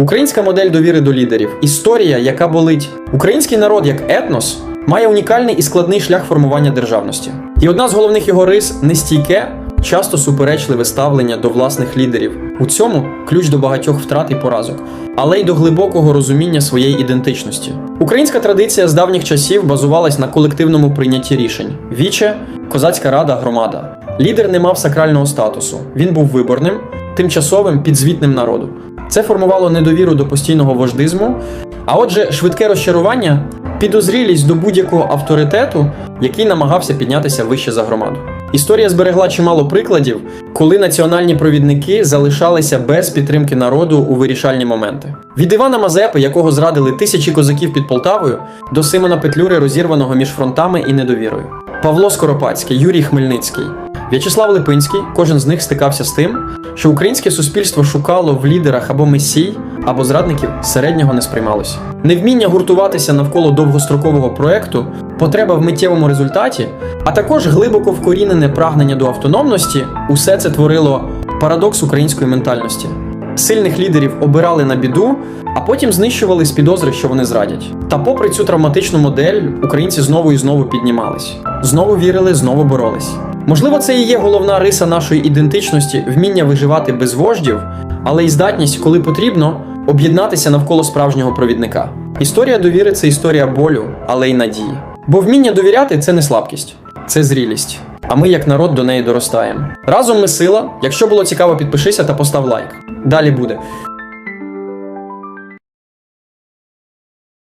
Українська модель довіри до лідерів історія, яка болить. Український народ як етнос має унікальний і складний шлях формування державності. І одна з головних його рис нестійке, часто суперечливе ставлення до власних лідерів. У цьому ключ до багатьох втрат і поразок, але й до глибокого розуміння своєї ідентичності. Українська традиція з давніх часів базувалась на колективному прийнятті рішень: віче, козацька рада, громада. Лідер не мав сакрального статусу. Він був виборним, тимчасовим, підзвітним народу. Це формувало недовіру до постійного вождизму, а отже, швидке розчарування, підозрілість до будь-якого авторитету, який намагався піднятися вище за громаду. Історія зберегла чимало прикладів, коли національні провідники залишалися без підтримки народу у вирішальні моменти. Від Івана Мазепи, якого зрадили тисячі козаків під Полтавою, до Симона Петлюри, розірваного між фронтами і недовірою. Павло Скоропадський, Юрій Хмельницький, В'ячеслав Липинський, кожен з них стикався з тим, що українське суспільство шукало в лідерах або месій, або зрадників середнього не сприймалося. Невміння гуртуватися навколо довгострокового проекту, потреба в миттєвому результаті, а також глибоко вкорінене прагнення до автономності усе це творило парадокс української ментальності. Сильних лідерів обирали на біду, а потім знищували з підозри, що вони зрадять. Та попри цю травматичну модель, українці знову і знову піднімались, знову вірили, знову боролись. Можливо, це і є головна риса нашої ідентичності вміння виживати без вождів, але й здатність, коли потрібно, об'єднатися навколо справжнього провідника. Історія довіри це історія болю, але й надії. Бо вміння довіряти це не слабкість, це зрілість. А ми, як народ, до неї доростаємо. Разом ми сила. Якщо було цікаво, підпишися та постав лайк. Далі буде.